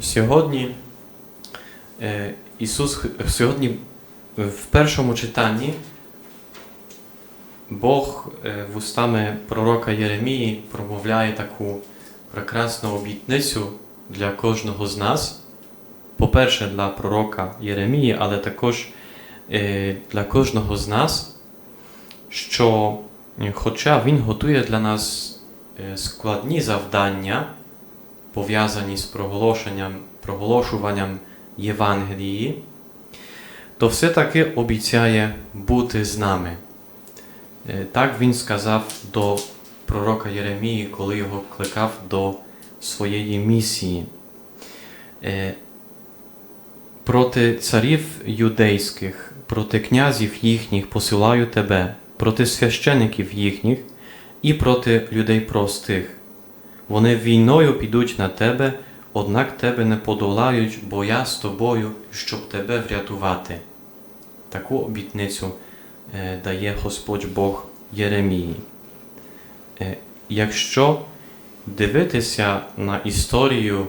Сьогодні е, Ісус сьогодні в першому читанні Бог е, вустами пророка Єремії промовляє таку прекрасну обітницю для кожного з нас. По-перше, для пророка Єремії, але також е, для кожного з нас, що хоча Він готує для нас складні завдання, пов'язані з проголошенням, проголошуванням Євангелії, то все-таки обіцяє бути з нами. Е, Так він сказав до пророка Єремії, коли його кликав до своєї місії. Е, Проти царів юдейських, проти князів їхніх посилаю тебе, проти священиків їхніх і проти людей простих. Вони війною підуть на тебе, однак тебе не подолають, бо я з тобою, щоб тебе врятувати. Таку обітницю е, дає Господь Бог Єремії. Е, якщо дивитися на історію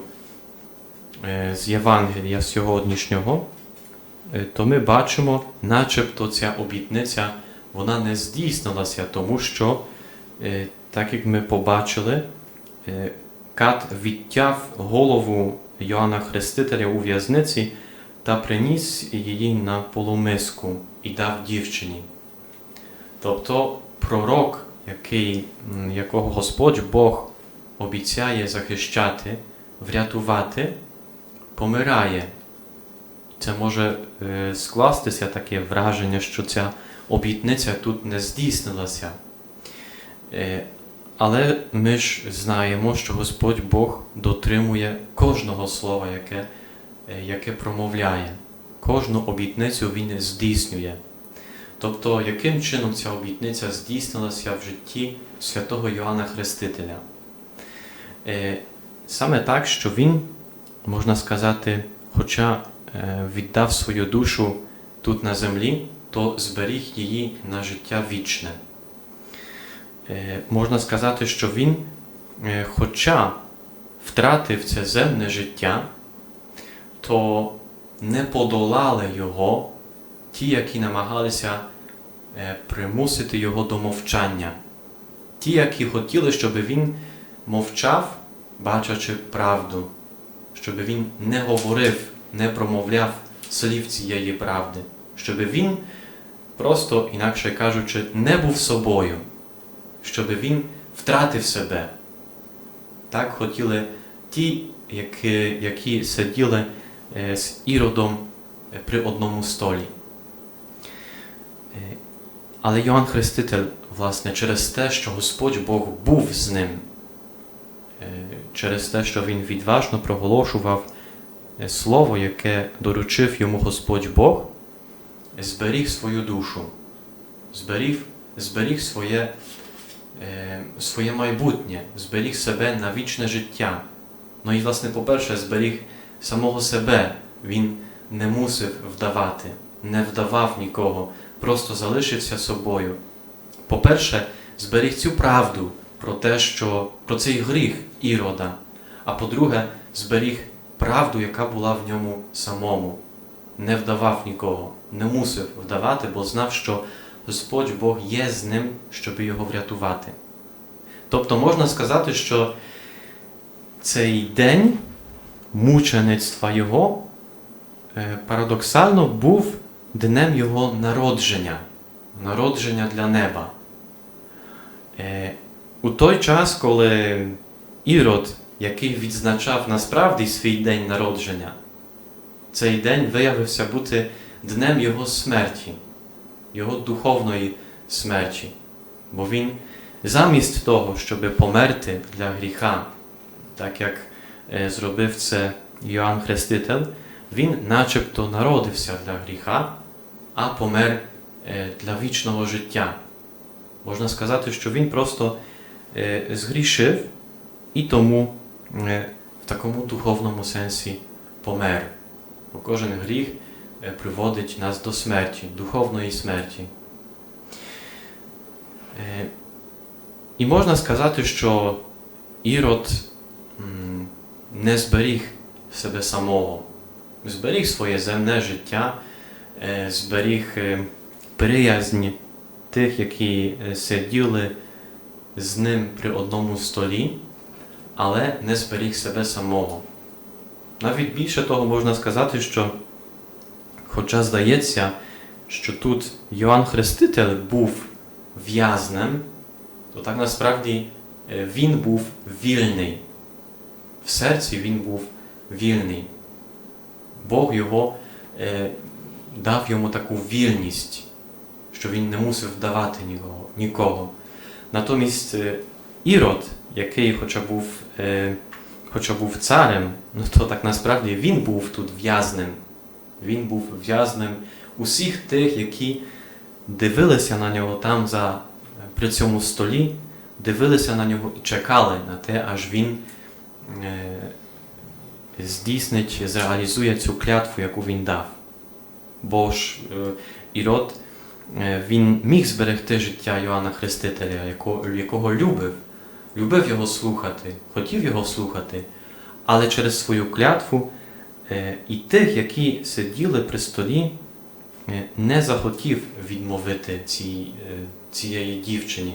е, з Євангелія сьогоднішнього, то ми бачимо, начебто ця обітниця вона не здійснилася, тому що, так як ми побачили, Кат відтяв голову Йоанна Хрестителя у в'язниці та приніс її на полумиску і дав дівчині. Тобто пророк, який, якого Господь Бог обіцяє захищати, врятувати, помирає. Це може е, скластися таке враження, що ця обітниця тут не здійснилася. Але ми ж знаємо, що Господь Бог дотримує кожного слова, яке, е, яке промовляє. Кожну обітницю Він здійснює. Тобто, яким чином ця обітниця здійснилася в житті святого Йоанна Хрестителя? Е, Саме так, що він, можна сказати, хоча е, віддав свою душу тут на землі, то зберіг її на життя вічне. Е, можна сказати, що він, е, хоча втратив це земне життя, то не подолали його ті, які намагалися е, примусити його до мовчання. Ті, які хотіли, щоб він мовчав, бачачи правду, щоб він не говорив, не промовляв слів цієї правди, щоб він просто, інакше кажучи, не був собою щоб він втратив себе. Так хотіли ті, які, які сиділи е, з Іродом е, при одному столі. Е, Але Йоанн Хреститель, власне, через те, що Господь Бог був з ним, через те, що він відважно проголошував слово, яке доручив йому Господь Бог, зберіг свою душу, зберіг, зберіг своє своє майбутнє, зберіг себе на вічне життя. Ну і, власне, по-перше, зберіг самого себе. Він не мусив вдавати, не вдавав нікого, просто залишився собою. По-перше, зберіг цю правду про те, що про цей гріх ірода. А по-друге, зберіг правду, яка була в ньому самому. Не вдавав нікого, не мусив вдавати, бо знав, що Господь Бог є з ним, щоб його врятувати. Тобто можна сказати, що цей день мучеництва Його е, парадоксально був днем Його народження, народження для неба. Е, У той час, коли Ірод, який відзначав насправді свій день народження, цей день виявився бути днем Його смерті його духовної смерті. Бо він замість того, щоб померти для гріха, так як е, зробив це Йоанн Хреститель, він начебто народився для гріха, а помер е, для вічного життя. Можна сказати, що він просто е, згрішив і тому в такому духовному сенсі помер. Бо кожен гріх приводить нас до смерті, духовної смерті. Е, І можна сказати, що Ірод не зберіг себе самого, зберіг своє земне життя, е, зберіг е, приязнь тих, які е, сиділи з ним при одному столі, але не зберіг себе самого. Навіть більше того можна сказати, що, хоча здається, що тут Йоанн Хреститель був в'язнем, то так насправді е, він був вільний. В серці він був вільний. Бог його е, дав йому таку вільність, що він не мусив вдавати нікого. Натомість е, Ірод, який хоча був, е, хоча був царем, ну то так насправді він був тут в'язнем. Він був в'язнем усіх тих, які дивилися на нього там за, при цьому столі, дивилися на нього і чекали на те, аж він е, здійснить, зреалізує цю клятву, яку він дав. Бо ж е, Ірод, е, він міг зберегти життя Йоанна Хрестителя, якого, любив, любив його слухати, хотів його слухати, але через свою клятву е, і тих, які сиділи при столі, е, не захотів відмовити цій, е, цієї дівчині.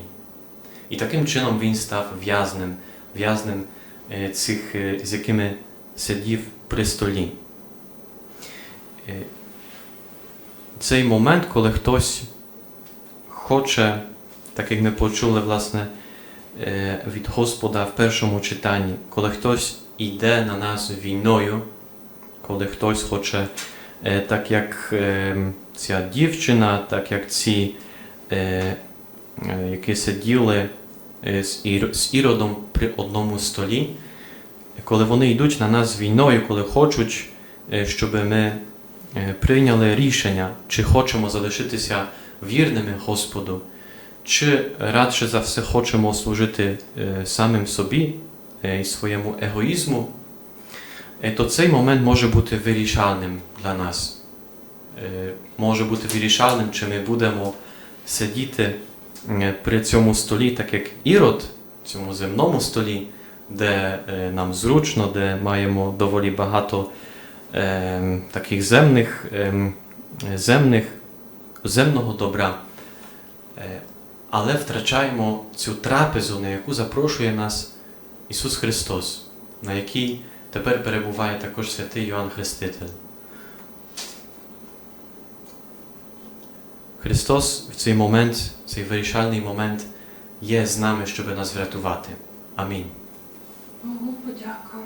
І таким чином він став в'язнем, в'язнем е, цих, е, з якими сидів при столі. Е, Цей момент, коли хтось хоче, так як ми почули, власне, е, від Господа в першому читанні, коли хтось йде на нас війною, коли хтось хоче, е, так як е, ця дівчина, так як ці, е, які сиділи з Ір- з Іродом при одному столі, коли вони йдуть на нас війною, коли хочуть, щоб ми прийняли рішення, чи хочемо залишитися вірними Господу, чи радше за все хочемо служити самим собі і своєму егоїзму, то цей момент може бути вирішальним для нас. Е, Може бути вирішальним, чи ми будемо сидіти е, при цьому столі, так як Ірод, цьому земному столі, де е, нам зручно, де маємо доволі багато таких земних, земних, земного добра. Але втрачаємо цю трапезу, на яку запрошує нас Ісус Христос, на якій тепер перебуває також святий Йоанн Хреститель. Христос в цей момент, цей вирішальний момент є з нами, щоб нас врятувати. Амінь. Богу подяка.